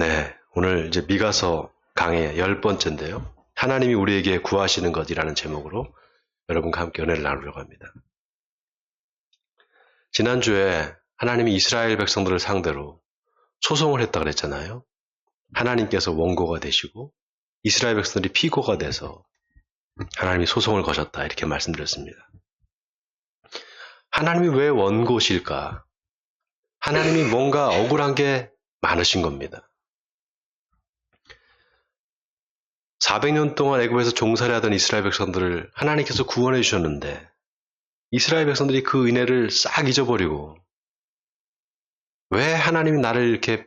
네, 오늘 이제 미가서 강의 열 번째인데요. 하나님이 우리에게 구하시는 것이라는 제목으로 여러분과 함께 은혜를 나누려고 합니다. 지난주에 하나님이 이스라엘 백성들을 상대로 소송을 했다 그랬잖아요. 하나님께서 원고가 되시고 이스라엘 백성들이 피고가 돼서 하나님이 소송을 거셨다 이렇게 말씀드렸습니다. 하나님이 왜 원고실까? 하나님이 뭔가 억울한 게 많으신 겁니다. 400년 동안 애굽에서 종살이 하던 이스라엘 백성들을 하나님께서 구원해 주셨는데 이스라엘 백성들이 그 은혜를 싹 잊어버리고 왜 하나님이 나를 이렇게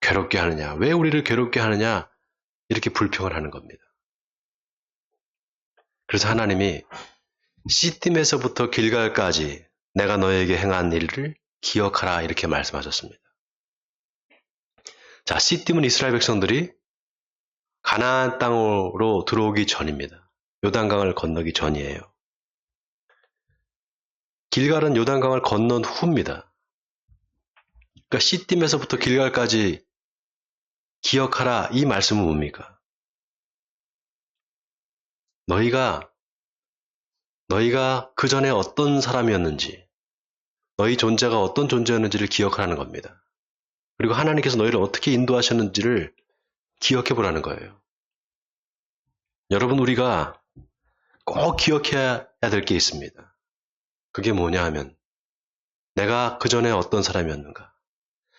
괴롭게 하느냐? 왜 우리를 괴롭게 하느냐? 이렇게 불평을 하는 겁니다. 그래서 하나님이 시팀에서부터 길갈까지 내가 너에게 행한 일을 기억하라 이렇게 말씀하셨습니다. 자, 시팀은 이스라엘 백성들이 가나안 땅으로 들어오기 전입니다. 요단강을 건너기 전이에요. 길갈은 요단강을 건넌 후입니다. 그러니까 시팀에서부터 길갈까지 기억하라 이 말씀은 뭡니까? 너희가 너희가 그 전에 어떤 사람이었는지 너희 존재가 어떤 존재였는지를 기억하라는 겁니다. 그리고 하나님께서 너희를 어떻게 인도하셨는지를 기억해 보라는 거예요. 여러분 우리가 꼭 기억해야 될 게 있습니다. 그게 뭐냐 하면 내가 그 전에 어떤 사람이었는가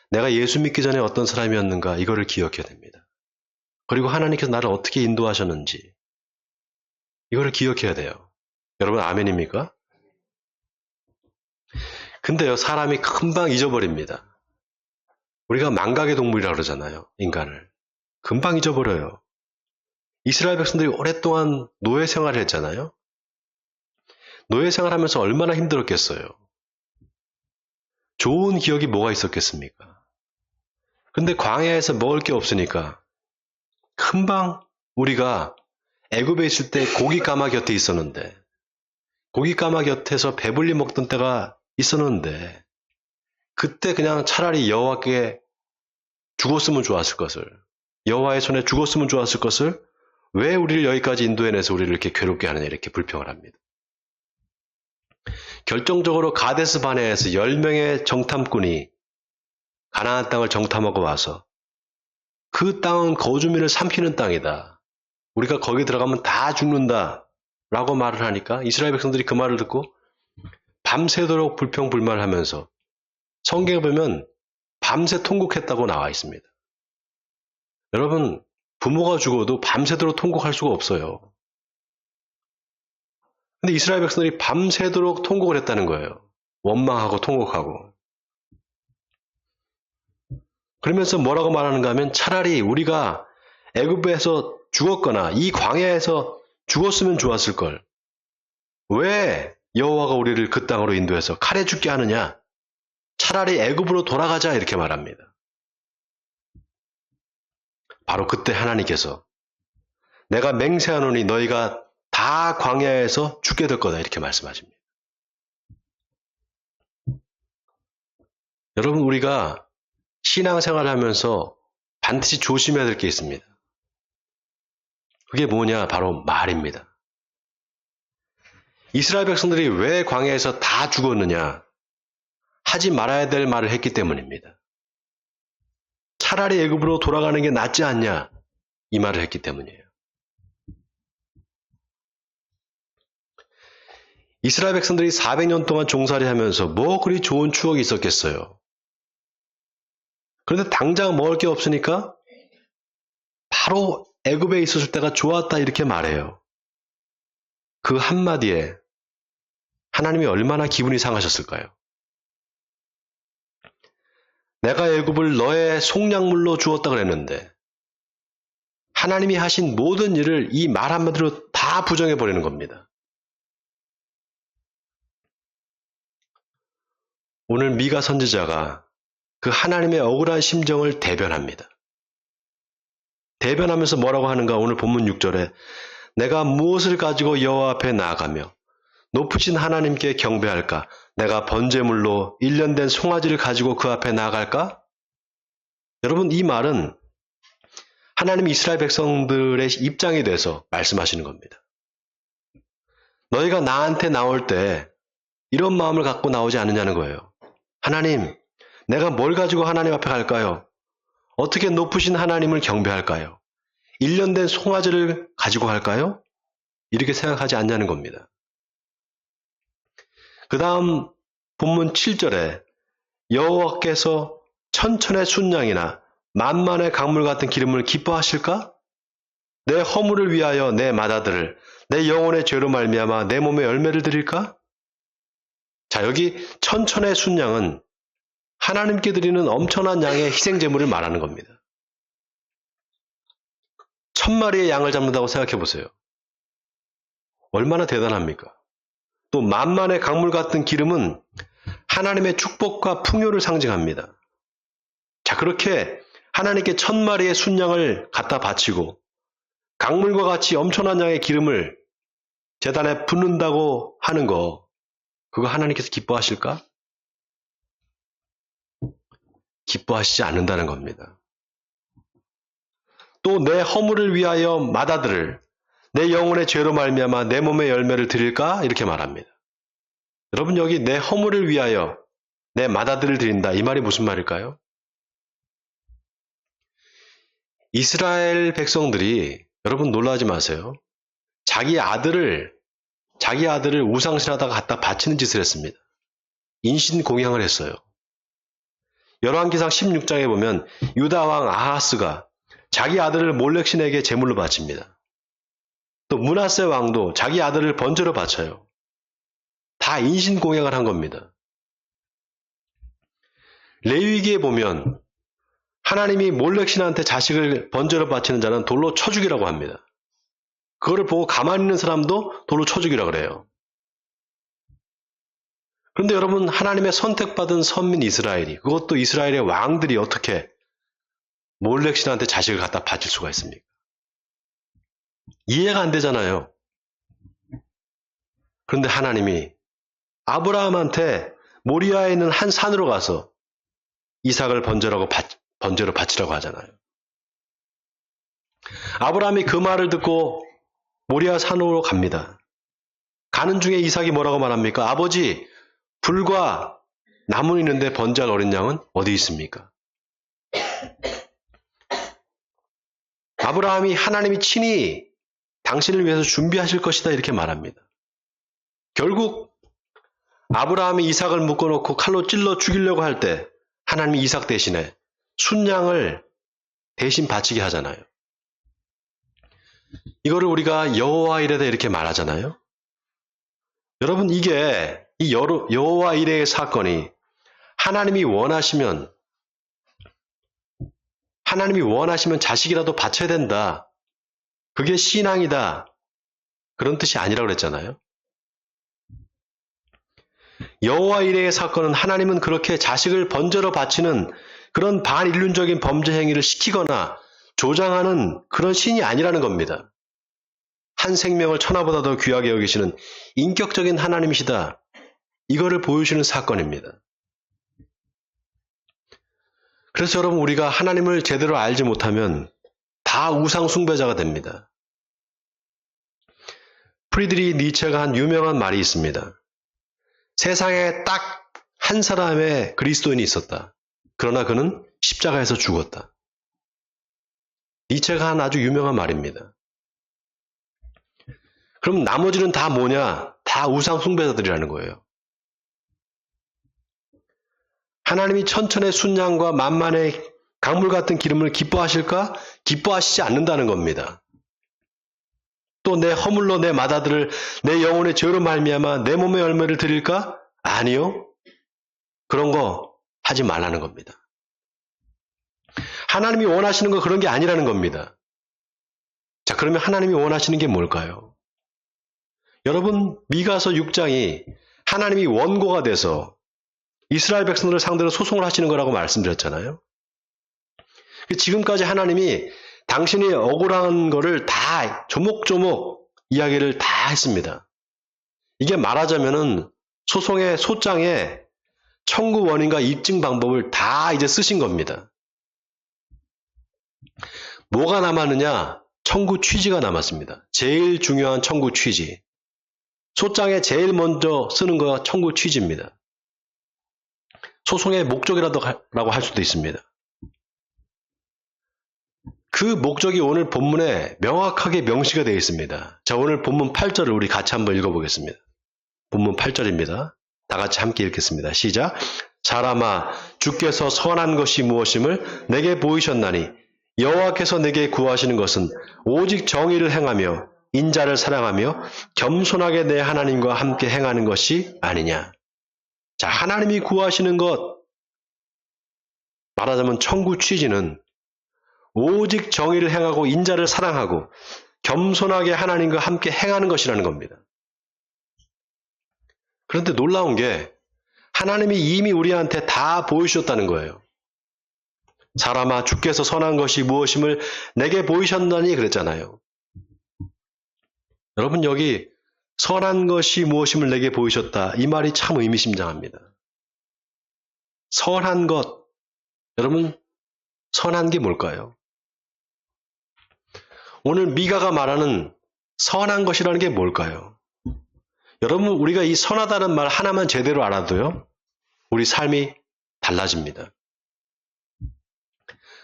내가 예수 믿기 전에 어떤 사람이었는가 이거를 기억해야 됩니다. 그리고 하나님께서 나를 어떻게 인도하셨는지 이거를 기억해야 돼요. 여러분 아멘입니까? 근데요 사람이 금방 잊어버립니다. 우리가 망각의 동물이라고 그러잖아요. 인간을. 금방 잊어버려요. 이스라엘 백성들이 오랫동안 노예 생활을 했잖아요. 노예 생활하면서 얼마나 힘들었겠어요. 좋은 기억이 뭐가 있었겠습니까? 근데 광야에서 먹을 게 없으니까 금방 우리가 애굽에 있을 때 고기 까마 곁에 있었는데 고기 까마 곁에서 배불리 먹던 때가 있었는데 그때 그냥 차라리 여호와께 죽었으면 좋았을 것을 여호와의 손에 죽었으면 좋았을 것을 왜 우리를 여기까지 인도해내서 우리를 이렇게 괴롭게 하느냐 이렇게 불평을 합니다. 결정적으로 가데스 바네에서 10명의 정탐꾼이 가나안 땅을 정탐하고 와서 그 땅은 거주민을 삼키는 땅이다. 우리가 거기 들어가면 다 죽는다. 라고 말을 하니까 이스라엘 백성들이 그 말을 듣고 밤새도록 불평불만을 하면서 성경에 보면 밤새 통곡했다고 나와 있습니다. 여러분, 부모가 죽어도 밤새도록 통곡할 수가 없어요. 근데 이스라엘 백성들이 밤새도록 통곡을 했다는 거예요. 원망하고 통곡하고. 그러면서 뭐라고 말하는가 하면 차라리 우리가 애굽에서 죽었거나 이 광야에서 죽었으면 좋았을 걸. 왜 여호와가 우리를 그 땅으로 인도해서 칼에 죽게 하느냐? 차라리 애굽으로 돌아가자 이렇게 말합니다. 바로 그때 하나님께서 내가 맹세하노니 너희가 다 광야에서 죽게 될 거다 이렇게 말씀하십니다. 여러분 우리가 신앙생활을 하면서 반드시 조심해야 될 게 있습니다. 그게 뭐냐? 바로 말입니다. 이스라엘 백성들이 왜 광야에서 다 죽었느냐? 하지 말아야 될 말을 했기 때문입니다. 차라리 애굽으로 돌아가는 게 낫지 않냐? 이 말을 했기 때문이에요. 이스라엘 백성들이 400년 동안 종살이 하면서 뭐 그리 좋은 추억이 있었겠어요. 그런데 당장 먹을 게 없으니까 바로 애굽에 있었을 때가 좋았다 이렇게 말해요. 그 한마디에 하나님이 얼마나 기분이 상하셨을까요? 내가 애굽을 너의 속량물로 주었다 그랬는데 하나님이 하신 모든 일을 이 말 한마디로 다 부정해 버리는 겁니다. 오늘 미가 선지자가 그 하나님의 억울한 심정을 대변합니다. 대변하면서 뭐라고 하는가 오늘 본문 6절에 내가 무엇을 가지고 여호와 앞에 나아가며 높으신 하나님께 경배할까? 내가 번제물로 1년 된 송아지를 가지고 그 앞에 나아갈까? 여러분 이 말은 하나님 이스라엘 백성들의 입장이 돼서 말씀하시는 겁니다. 너희가 나한테 나올 때 이런 마음을 갖고 나오지 않느냐는 거예요. 하나님, 내가 뭘 가지고 하나님 앞에 갈까요? 어떻게 높으신 하나님을 경배할까요? 1년 된 송아지를 가지고 갈까요? 이렇게 생각하지 않냐는 겁니다. 그 다음 본문 7절에 여호와께서 천천의 순양이나 만만의 강물 같은 기름을 기뻐하실까? 내 허물을 위하여 내 맏아들을 내 영혼의 죄로 말미암아 내 몸에 열매를 드릴까? 자, 여기 천천의 순양은 하나님께 드리는 엄청난 양의 희생 제물을 말하는 겁니다. 천 마리의 양을 잡는다고 생각해 보세요. 얼마나 대단합니까? 또 만만의 강물 같은 기름은 하나님의 축복과 풍요를 상징합니다. 자, 그렇게 하나님께 천 마리의 순양을 갖다 바치고 강물과 같이 엄청난 양의 기름을 재단에 붓는다고 하는 거, 그거 하나님께서 기뻐하실까? 기뻐하시지 않는다는 겁니다. 또 내 허물을 위하여 맏아들을 내 영혼의 죄로 말미암아 내 몸의 열매를 드릴까? 이렇게 말합니다. 여러분 여기 내 허물을 위하여 내 맏아들을 드린다. 이 말이 무슨 말일까요? 이스라엘 백성들이 여러분 놀라지 마세요. 자기 아들을 자기 아들을 우상신하다가 갖다 바치는 짓을 했습니다. 인신 공양을 했어요. 열왕기상 16장에 보면 유다 왕 아하스가 자기 아들을 몰렉신에게 제물로 바칩니다. 또 문하세 왕도 자기 아들을 번제로 바쳐요. 다 인신 공양을 한 겁니다. 레위기에 보면 하나님이 몰렉 신한테 자식을 번제로 바치는 자는 돌로 쳐 죽이라고 합니다. 그거를 보고 가만히 있는 사람도 돌로 쳐 죽이라 그래요. 그런데 여러분 하나님의 선택받은 선민 이스라엘이 그것도 이스라엘의 왕들이 어떻게 몰렉 신한테 자식을 갖다 바칠 수가 있습니까? 이해가 안 되잖아요. 그런데 하나님이 아브라함한테 모리아에 있는 한 산으로 가서 이삭을 번제라고 바, 번제로 바치라고 하잖아요. 아브라함이 그 말을 듣고 모리아 산으로 갑니다. 가는 중에 이삭이 뭐라고 말합니까? 아버지, 불과 나무 있는데 번제할 어린 양은 어디 있습니까? 아브라함이 하나님이 친히 당신을 위해서 준비하실 것이다 이렇게 말합니다. 결국 아브라함이 이삭을 묶어놓고 칼로 찔러 죽이려고 할 때 하나님이 이삭 대신에 순양을 대신 바치게 하잖아요. 이거를 우리가 여호와 이레다 이렇게 말하잖아요. 여러분 이게 이 여호와 이레의 사건이 하나님이 원하시면 하나님이 원하시면 자식이라도 바쳐야 된다. 그게 신앙이다. 그런 뜻이 아니라고 그랬잖아요. 여호와 이레의 사건은 하나님은 그렇게 자식을 번제로 바치는 그런 반인륜적인 범죄 행위를 시키거나 조장하는 그런 신이 아니라는 겁니다. 한 생명을 천하보다 더 귀하게 여기시는 인격적인 하나님이시다. 이거를 보여주는 사건입니다. 그래서 여러분 우리가 하나님을 제대로 알지 못하면 다 우상 숭배자가 됩니다. 프리드리 니체가 한 유명한 말이 있습니다. 세상에 딱 한 사람의 그리스도인이 있었다. 그러나 그는 십자가에서 죽었다. 니체가 한 아주 유명한 말입니다. 그럼 나머지는 다 뭐냐? 다 우상 숭배자들이라는 거예요. 하나님이 천천의 순양과 만만의 강물 같은 기름을 기뻐하실까? 기뻐하시지 않는다는 겁니다. 또 내 허물로 내 맏아들을 내 영혼의 죄로 말미암아 내 몸의 열매를 드릴까? 아니요. 그런 거 하지 말라는 겁니다. 하나님이 원하시는 건 그런 게 아니라는 겁니다. 자, 그러면 하나님이 원하시는 게 뭘까요? 여러분, 미가서 6장이 하나님이 원고가 돼서 이스라엘 백성들을 상대로 소송을 하시는 거라고 말씀드렸잖아요. 지금까지 하나님이 당신이 억울한 거를 다 조목조목 이야기를 다 했습니다. 이게 말하자면은 소송의 소장에 청구 원인과 입증 방법을 다 이제 쓰신 겁니다. 뭐가 남았느냐? 청구 취지가 남았습니다. 제일 중요한 청구 취지. 소장에 제일 먼저 쓰는 거가 청구 취지입니다. 소송의 목적이라고 할 수도 있습니다. 그 목적이 오늘 본문에 명확하게 명시가 되어 있습니다. 자, 오늘 본문 8절을 우리 같이 한번 읽어보겠습니다. 본문 8절입니다. 다 같이 함께 읽겠습니다. 시작. 사람아, 주께서 선한 것이 무엇임을 내게 보이셨나니 여호와께서 내게 구하시는 것은 오직 정의를 행하며 인자를 사랑하며 겸손하게 내 하나님과 함께 행하는 것이 아니냐. 자, 하나님이 구하시는 것 말하자면 청구 취지는 오직 정의를 행하고 인자를 사랑하고 겸손하게 하나님과 함께 행하는 것이라는 겁니다. 그런데 놀라운 게 하나님이 이미 우리한테 다 보이셨다는 거예요. 사람아 주께서 선한 것이 무엇임을 내게 보이셨나니 그랬잖아요. 여러분 여기 선한 것이 무엇임을 내게 보이셨다. 이 말이 참 의미심장합니다. 선한 것. 여러분 선한 게 뭘까요? 오늘 미가가 말하는 선한 것이라는 게 뭘까요? 여러분 우리가 이 선하다는 말 하나만 제대로 알아도요. 우리 삶이 달라집니다.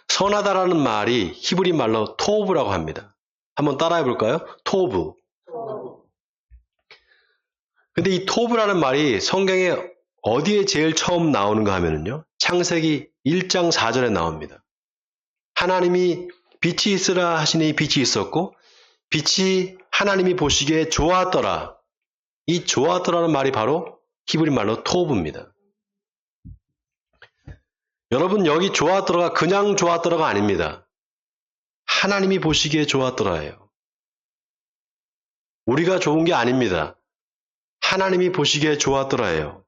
선하다라는 말이 히브리 말로 토브라고 합니다. 한번 따라해 볼까요? 토브. 근데 이 토브라는 말이 성경에 어디에 제일 처음 나오는가 하면은요. 창세기 1장 4절에 나옵니다. 하나님이 빛이 있으라 하시니 빛이 있었고 빛이 하나님이 보시기에 좋았더라. 이 좋았더라는 말이 바로 히브리 말로 토브입니다. 여러분 여기 좋았더라가 그냥 좋았더라가 아닙니다. 하나님이 보시기에 좋았더라예요. 우리가 좋은 게 아닙니다. 하나님이 보시기에 좋았더라예요.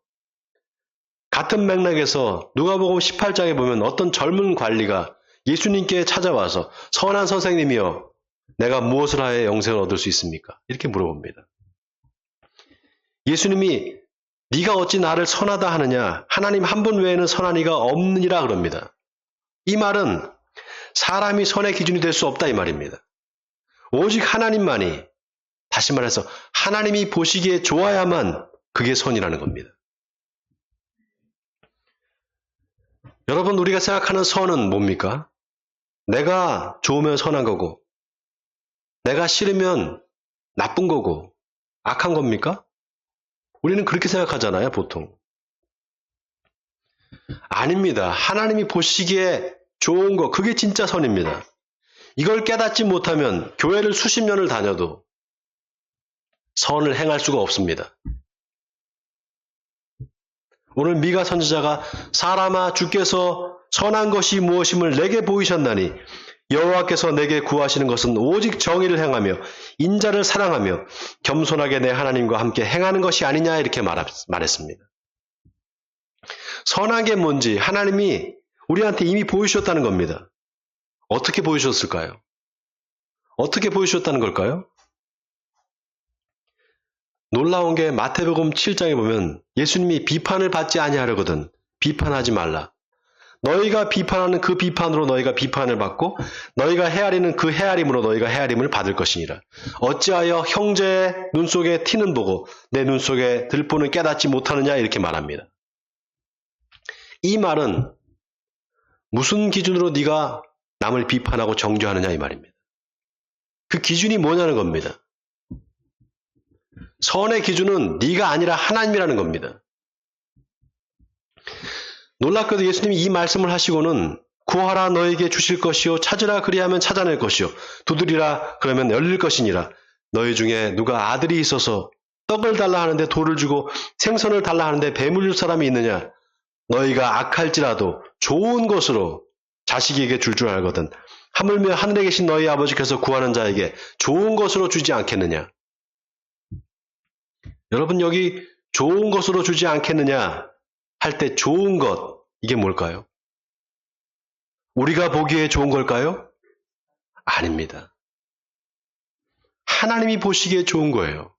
같은 맥락에서 누가복음 18장에 보면 어떤 젊은 관리가 예수님께 찾아와서 선한 선생님이여 내가 무엇을 하여 영생을 얻을 수 있습니까? 이렇게 물어봅니다. 예수님이 네가 어찌 나를 선하다 하느냐 하나님 한 분 외에는 선한 이가 없느니라 그럽니다. 이 말은 사람이 선의 기준이 될 수 없다 이 말입니다. 오직 하나님만이 다시 말해서 하나님이 보시기에 좋아야만 그게 선이라는 겁니다. 여러분 우리가 생각하는 선은 뭡니까? 내가 좋으면 선한 거고 내가 싫으면 나쁜 거고 악한 겁니까? 우리는 그렇게 생각하잖아요, 보통. 아닙니다. 하나님이 보시기에 좋은 거, 그게 진짜 선입니다. 이걸 깨닫지 못하면 교회를 수십 년을 다녀도 선을 행할 수가 없습니다. 오늘 미가 선지자가 사람아 주께서 선한 것이 무엇임을 내게 보이셨나니 여호와께서 내게 구하시는 것은 오직 정의를 행하며 인자를 사랑하며 겸손하게 내 하나님과 함께 행하는 것이 아니냐 이렇게 말했습니다. 선한 게 뭔지 하나님이 우리한테 이미 보이셨다는 겁니다. 어떻게 보이셨을까요? 어떻게 보이셨다는 걸까요? 놀라운 게 마태복음 7장에 보면 예수님이 비판을 받지 아니하려거든 비판하지 말라. 너희가 비판하는 그 비판으로 너희가 비판을 받고 너희가 헤아리는 그 헤아림으로 너희가 헤아림을 받을 것이니라. 어찌하여 형제의 눈 속에 티는 보고 내 눈 속에 들보는 깨닫지 못하느냐 이렇게 말합니다. 이 말은 무슨 기준으로 네가 남을 비판하고 정죄하느냐 이 말입니다. 그 기준이 뭐냐는 겁니다. 선의 기준은 네가 아니라 하나님이라는 겁니다. 놀랍게도 예수님이 이 말씀을 하시고는 구하라 너에게 주실 것이요 찾으라 그리하면 찾아낼 것이요 두드리라 그러면 열릴 것이니라. 너희 중에 누가 아들이 있어서 떡을 달라 하는데 돌을 주고 생선을 달라 하는데 뱀을 줄 사람이 있느냐? 너희가 악할지라도 좋은 것으로 자식에게 줄줄 알거든. 하물며 하늘에 계신 너희 아버지께서 구하는 자에게 좋은 것으로 주지 않겠느냐? 여러분 여기 좋은 것으로 주지 않겠느냐 할 때 좋은 것 이게 뭘까요? 우리가 보기에 좋은 걸까요? 아닙니다. 하나님이 보시기에 좋은 거예요.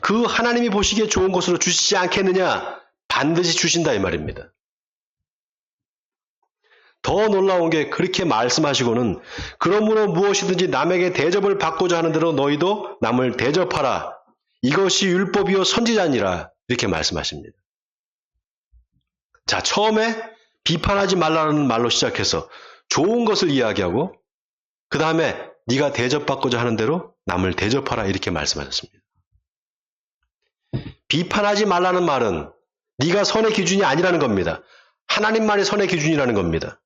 그 하나님이 보시기에 좋은 것으로 주시지 않겠느냐? 반드시 주신다 이 말입니다. 더 놀라운 게 그렇게 말씀하시고는 그러므로 무엇이든지 남에게 대접을 받고자 하는 대로 너희도 남을 대접하라. 이것이 율법이요 선지자니라. 이렇게 말씀하십니다. 자, 처음에 비판하지 말라는 말로 시작해서 좋은 것을 이야기하고 그 다음에 네가 대접받고자 하는 대로 남을 대접하라 이렇게 말씀하셨습니다. 비판하지 말라는 말은 네가 선의 기준이 아니라는 겁니다. 하나님만이 선의 기준이라는 겁니다.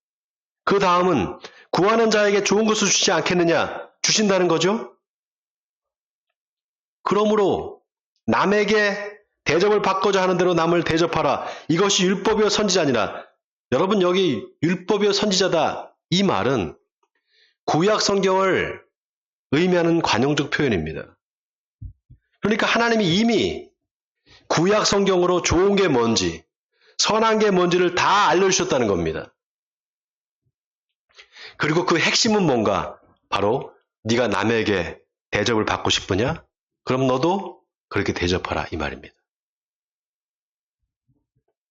그 다음은 구하는 자에게 좋은 것을 주지 않겠느냐? 주신다는 거죠? 그러므로 남에게 대접을 받고자 하는 대로 남을 대접하라. 이것이 율법이요 선지자니라. 여러분 여기 율법이요 선지자다. 이 말은 구약 성경을 의미하는 관용적 표현입니다. 그러니까 하나님이 이미 구약 성경으로 좋은 게 뭔지, 선한 게 뭔지를 다 알려주셨다는 겁니다. 그리고 그 핵심은 뭔가? 바로 네가 남에게 대접을 받고 싶으냐? 그럼 너도 그렇게 대접하라 이 말입니다.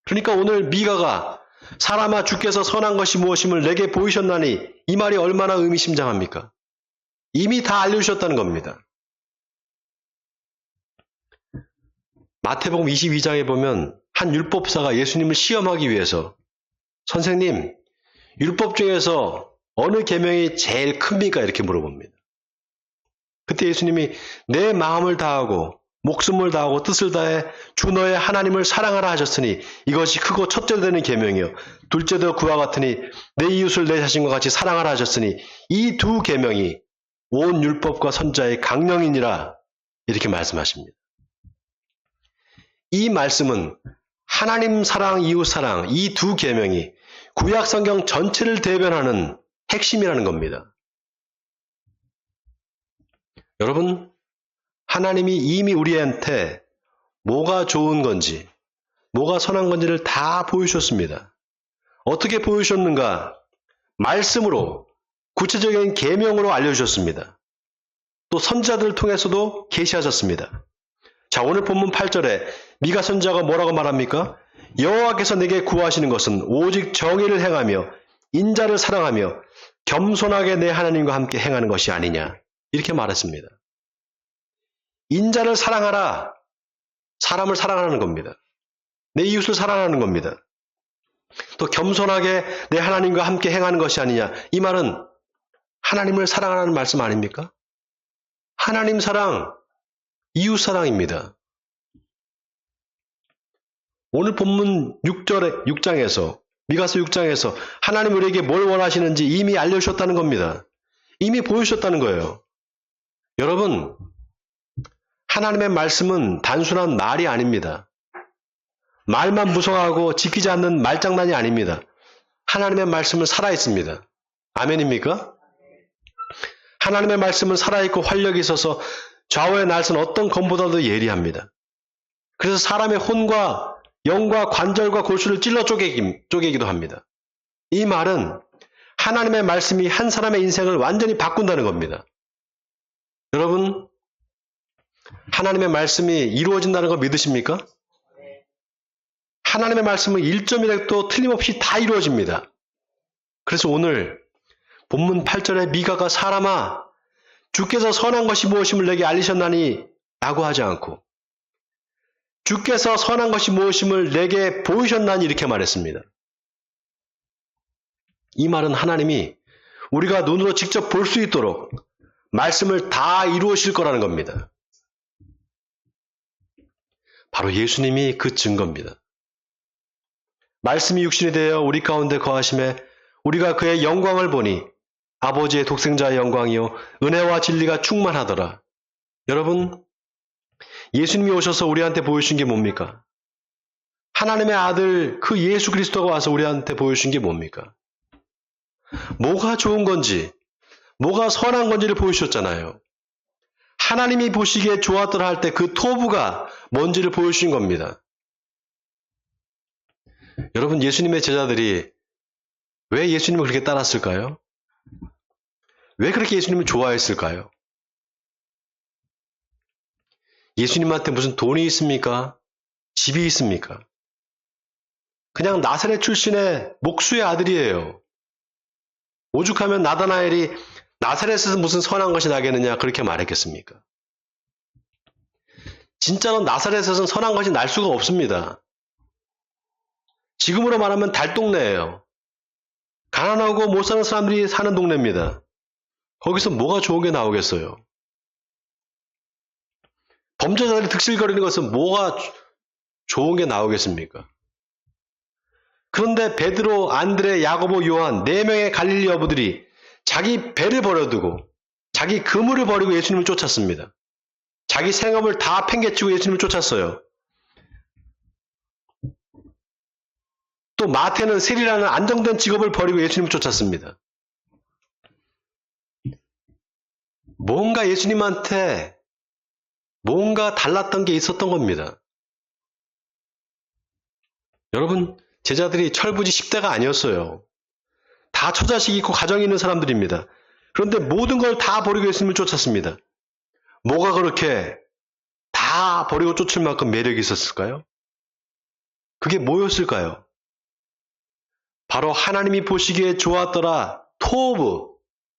그러니까 오늘 미가가 사람아 주께서 선한 것이 무엇임을 내게 보이셨나니 이 말이 얼마나 의미심장합니까? 이미 다 알려주셨다는 겁니다. 마태복음 22장에 보면 한 율법사가 예수님을 시험하기 위해서 선생님 율법 중에서 어느 계명이 제일 큽니까? 이렇게 물어봅니다. 그때 예수님이 내 마음을 다하고 목숨을 다하고 뜻을 다해 주 너의 하나님을 사랑하라 하셨으니 이것이 크고 첫째 되는 계명이요 둘째도 그와 같으니 내 이웃을 내 자신과 같이 사랑하라 하셨으니 이 두 계명이 온 율법과 선자의 강령이니라 이렇게 말씀하십니다. 이 말씀은 하나님 사랑, 이웃 사랑 이 두 계명이 구약 성경 전체를 대변하는 핵심이라는 겁니다. 여러분, 하나님이 이미 우리한테 뭐가 좋은 건지, 뭐가 선한 건지를 다 보여주셨습니다. 어떻게 보여주셨는가? 말씀으로, 구체적인 계명으로 알려주셨습니다. 또 선자들을 통해서도 계시하셨습니다. 자, 오늘 본문 8절에 미가 선자가 뭐라고 말합니까? 여호와께서 내게 구하시는 것은 오직 정의를 행하며 인자를 사랑하며 겸손하게 내 하나님과 함께 행하는 것이 아니냐. 이렇게 말했습니다. 인자를 사랑하라. 사람을 사랑하는 겁니다. 내 이웃을 사랑하는 겁니다. 또 겸손하게 내 하나님과 함께 행하는 것이 아니냐. 이 말은 하나님을 사랑하라는 말씀 아닙니까? 하나님 사랑, 이웃 사랑입니다. 오늘 본문 6절에 6장에서 미가서 6장에서 하나님 우리에게 뭘 원하시는지 이미 알려주셨다는 겁니다. 이미 보여주셨다는 거예요. 여러분, 하나님의 말씀은 단순한 말이 아닙니다. 말만 무성하고 지키지 않는 말장난이 아닙니다. 하나님의 말씀은 살아있습니다. 아멘입니까? 하나님의 말씀은 살아있고 활력이 있어서 좌우의 날선 어떤 검보다도 예리합니다. 그래서 사람의 혼과 영과 관절과 골수를 찔러 쪼개기, 쪼개기도 합니다. 이 말은 하나님의 말씀이 한 사람의 인생을 완전히 바꾼다는 겁니다. 여러분, 하나님의 말씀이 이루어진다는 거 믿으십니까? 하나님의 말씀은 1점이라도 틀림없이 다 이루어집니다. 그래서 오늘 본문 8절에 미가가 사람아 주께서 선한 것이 무엇임을 내게 알리셨나니 라고 하지 않고 주께서 선한 것이 무엇임을 내게 보이셨나니 이렇게 말했습니다. 이 말은 하나님이 우리가 눈으로 직접 볼 수 있도록 말씀을 다 이루으실 거라는 겁니다. 바로 예수님이 그 증거입니다. 말씀이 육신이 되어 우리 가운데 거하심에 우리가 그의 영광을 보니 아버지의 독생자의 영광이요 은혜와 진리가 충만하더라. 여러분 예수님이 오셔서 우리한테 보여주신 게 뭡니까? 하나님의 아들 그 예수 그리스도가 와서 우리한테 보여주신 게 뭡니까? 뭐가 좋은 건지, 뭐가 선한 건지를 보여주셨잖아요. 하나님이 보시기에 좋았더라 할때 그 토부가 뭔지를 보여주신 겁니다. 여러분, 예수님의 제자들이 왜 예수님을 그렇게 따랐을까요? 왜 그렇게 예수님을 좋아했을까요? 예수님한테 무슨 돈이 있습니까? 집이 있습니까? 그냥 나사렛 출신의 목수의 아들이에요. 오죽하면 나다나엘이 나사렛에서 무슨 선한 것이 나겠느냐 그렇게 말했겠습니까? 진짜로 나사렛에서는 선한 것이 날 수가 없습니다. 지금으로 말하면 달동네예요. 가난하고 못 사는 사람들이 사는 동네입니다. 거기서 뭐가 좋은 게 나오겠어요? 범죄자들이 득실거리는 것은 뭐가 좋은 게 나오겠습니까? 그런데 베드로, 안드레, 야고보, 요한 네 명의 갈릴리 어부들이 자기 배를 버려두고 자기 그물을 버리고 예수님을 쫓았습니다. 자기 생업을 다 팽개치고 예수님을 쫓았어요. 또 마태는 세리라는 안정된 직업을 버리고 예수님을 쫓았습니다. 뭔가 예수님한테 뭔가 달랐던 게 있었던 겁니다. 여러분, 제자들이 철부지 10대가 아니었어요. 다 처자식 있고 가정이 있는 사람들입니다. 그런데 모든 걸 다 버리고 예수님을 쫓았습니다. 뭐가 그렇게 다 버리고 쫓을 만큼 매력이 있었을까요? 그게 뭐였을까요? 바로 하나님이 보시기에 좋았더라 토브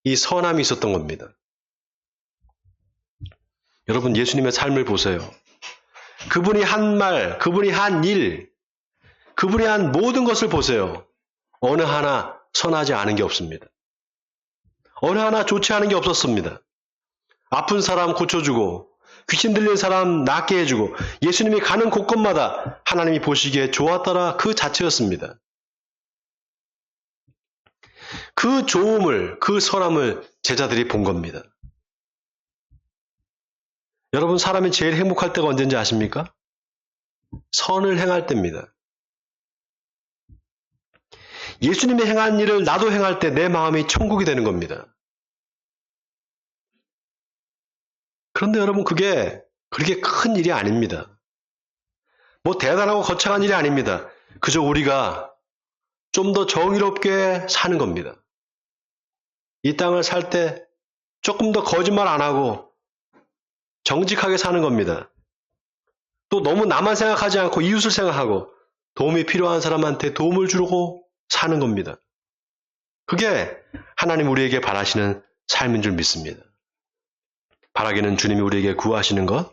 이 선함이 있었던 겁니다. 여러분 예수님의 삶을 보세요. 그분이 한 말, 그분이 한 일, 그분이 한 모든 것을 보세요. 어느 하나 선하지 않은 게 없습니다. 어느 하나 좋지 않은 게 없었습니다. 아픈 사람 고쳐주고 귀신 들린 사람 낫게 해주고 예수님이 가는 곳곳마다 하나님이 보시기에 좋았더라 그 자체였습니다. 그 좋음을, 그 선함을 제자들이 본 겁니다. 여러분, 사람이 제일 행복할 때가 언제인지 아십니까? 선을 행할 때입니다. 예수님이 행한 일을 나도 행할 때 내 마음이 천국이 되는 겁니다. 그런데 여러분, 그게 그렇게 큰 일이 아닙니다. 뭐 대단하고 거창한 일이 아닙니다. 그저 우리가 좀 더 정의롭게 사는 겁니다. 이 땅을 살 때 조금 더 거짓말 안 하고 정직하게 사는 겁니다. 또 너무 나만 생각하지 않고 이웃을 생각하고 도움이 필요한 사람한테 도움을 주고 사는 겁니다. 그게 하나님 우리에게 바라시는 삶인 줄 믿습니다. 바라기는 주님이 우리에게 구하시는 것,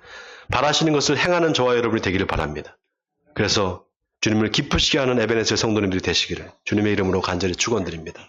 바라시는 것을 행하는 저와 여러분이 되기를 바랍니다. 그래서 주님을 기쁘시게 하는 에베네셀 성도님들이 되시기를 주님의 이름으로 간절히 축원드립니다.